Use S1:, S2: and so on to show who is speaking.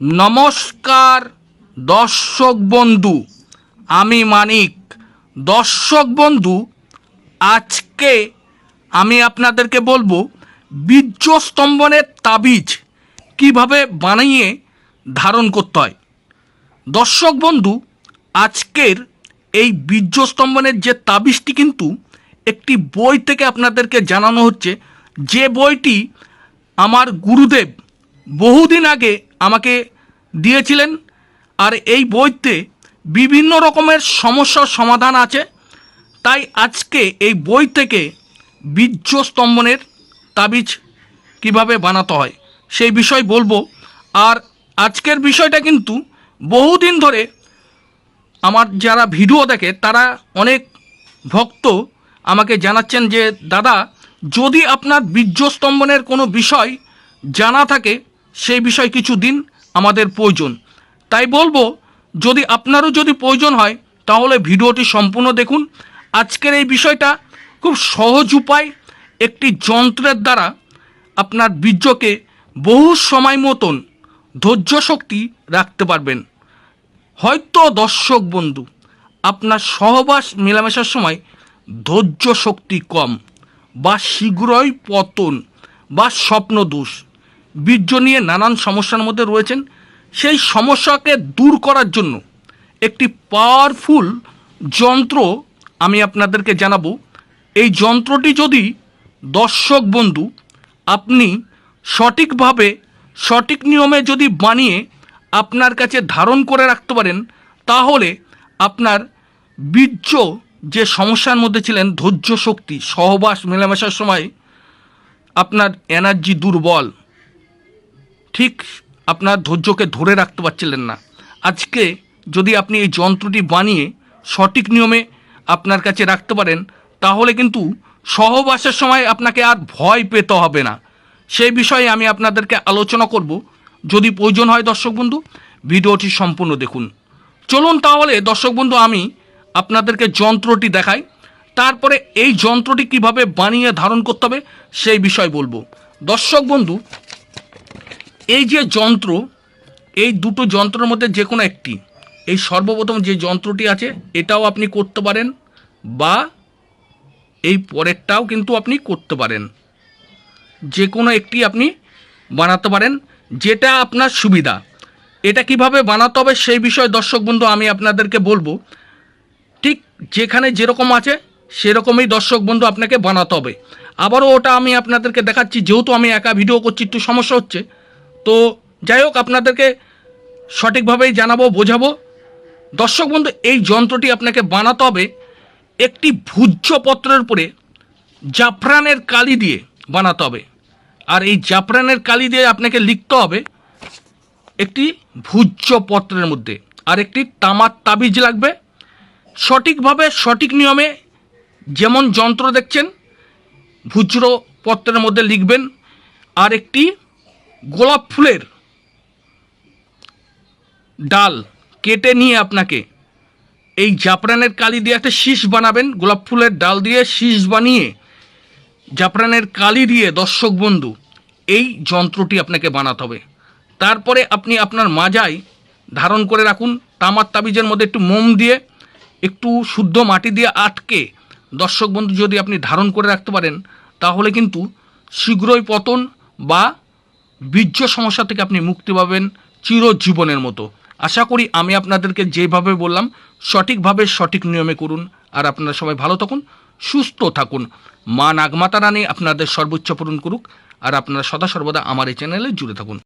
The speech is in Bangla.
S1: নমস্কার, দর্শক বন্ধু, আমি মানিক। দর্শক বন্ধু, আজকে আমি আপনাদেরকে বলব বীর্যস্তম্ভনের তাবিজ কীভাবে বানিয়ে ধারণ করতে হয়। দর্শক বন্ধু, আজকের এই বীর্যস্তম্ভনের যে তাবিজটি কিন্তু একটি বই থেকে আপনাদেরকে জানানো হচ্ছে। যে বইটি আমার গুরুদেব বহুদিন আগে আমাকে দিয়েছিলেন আর এই বইতে বিভিন্ন রকমের সমস্যার সমাধান আছে। তাই আজকে এই বই থেকে বীর্যস্তম্ভনের তাবিজ কীভাবে বানাতে হয়, সেই বিষয় বলব। আর আজকের বিষয়টা কিন্তু বহুদিন ধরে আমার যারা ভিডিও দেখে, তারা অনেক ভক্ত আমাকে জানাচ্ছেন যে, দাদা, যদি আপনার বীর্যস্তম্ভনের কোনো বিষয় জানা থাকে সেই বিষয় কিছু দিন আমাদের প্রয়োজন। তাই বলব, যদি আপনারও যদি প্রয়োজন হয়, তাহলে ভিডিওটি সম্পূর্ণ দেখুন। আজকের এই বিষয়টা খুব সহজ উপায়, একটি যন্ত্রের দ্বারা আপনার বীর্যকে বহু সময় মতন ধৈর্য শক্তি রাখতে পারবেন। হয়তো দর্শক বন্ধু, আপনার সহবাস মেলামেশার সময় ধৈর্য শক্তি কম বা শীঘ্রই পতন বা স্বপ্ন দোষ বীর্য নিয়ে নানান সমস্যার মধ্যে রয়েছেন। সেই সমস্যাকে দূর করার জন্য একটি পাওয়ারফুল যন্ত্র আমি আপনাদেরকে জানাব। এই যন্ত্রটি যদি দর্শক বন্ধু, আপনি সঠিকভাবে, সঠিক নিয়মে যদি বানিয়ে আপনার কাছে ধারণ করে রাখতে পারেন, তাহলে আপনার বীর্য যে সমস্যার মধ্যে ছিলেন, ধৈর্য শক্তি, সহবাস, মেলামেশার সময় আপনার এনার্জি দুর্বল। ঠিক আপনার ধৈর্যকে ধরে রাখতে পারছিলেন না। আজকে যদি আপনি এই যন্ত্রটি বানিয়ে সঠিক নিয়মে আপনার কাছে রাখতে পারেন, তাহলে কিন্তু সহবাসের সময় আপনাকে আর ভয় পেতে হবে না। সেই বিষয়ে আমি আপনাদেরকে আলোচনা করব। যদি প্রয়োজন হয় দর্শক বন্ধু, ভিডিওটি সম্পূর্ণ দেখুন। চলুন তাহলে দর্শক বন্ধু, আমি আপনাদেরকে যন্ত্রটি দেখাই। তারপরে এই যন্ত্রটি কীভাবে বানিয়ে ধারণ করতে হবে সেই বিষয় বলব। দর্শক বন্ধু এই যে যন্ত্র, এই দুটো যন্ত্রের মধ্যে যে কোনো একটি, এই সর্বপ্রথম যে যন্ত্রটি আছে, এটাও আপনি করতে পারেন বা এই পরেরটাও কিন্তু আপনি করতে পারেন। যে কোনো একটি আপনি বানাতে পারেন, যেটা আপনার সুবিধা। এটা কীভাবে বানাতে হবে সেই বিষয়ে দর্শক বন্ধু, আমি আপনাদেরকে বলব। ঠিক যেখানে যেরকম আছে, সেরকমই দর্শক বন্ধু আপনাকে বানাতে হবে। আবারও ওটা আমি আপনাদেরকে দেখাচ্ছি, যেহেতু আমি একা ভিডিও করছি, একটু সমস্যা হচ্ছে। তো যাই হোক, আপনাদেরকে সঠিকভাবেই জানাব, বোঝাবো। দর্শক বন্ধু, এই যন্ত্রটি আপনাকে বানাতে হবে একটি ভূজ্যপত্রের উপরে জাফরানের কালি দিয়ে বানাতে হবে। আর এই জাফরানের কালি দিয়ে আপনাকে লিখতে হবে একটি ভূজ্যপত্রের মধ্যে। আর একটি তামার তাবিজ লাগবে। সঠিকভাবে সঠিক নিয়মে যেমন যন্ত্র দেখছেন ভুজ্র পত্রের মধ্যে লিখবেন। আর একটি গোলাপ ফুলের ডাল কেটে নিয়ে আপনাকে এই জাফরানের কালি দিয়ে একটা শীষ বানাবেন, গোলাপ ফুলের ডাল দিয়ে শীষ বানিয়ে জাফরানের কালি দিয়ে, দর্শক বন্ধু, এই যন্ত্রটি আপনাকে বানাতে হবে। তারপরে আপনি আপনার মাজায় ধারণ করে রাখুন, তামার তাবিজের মধ্যে একটু মোম দিয়ে, একটু শুদ্ধ মাটি দিয়ে আটকে, দর্শক বন্ধু, যদি আপনি ধারণ করে রাখতে পারেন, তাহলে কিন্তু শীঘ্রই পতন বা বীর্য সমস্যা থেকে আপনি মুক্তি পাবেন চিরজীবনের মতো। আশা করি আমি আপনাদেরকে যেভাবে বললাম, সঠিকভাবে সঠিক নিয়মে করুন। আর আপনারা সবাই ভালো থাকুন, সুস্থ থাকুন। মা নাগমাতা রানী আপনাদের সর্বোচ্চ পূরণ করুক। আর আপনারা সদা সর্বদা আমার এই চ্যানেলে জুড়ে থাকুন।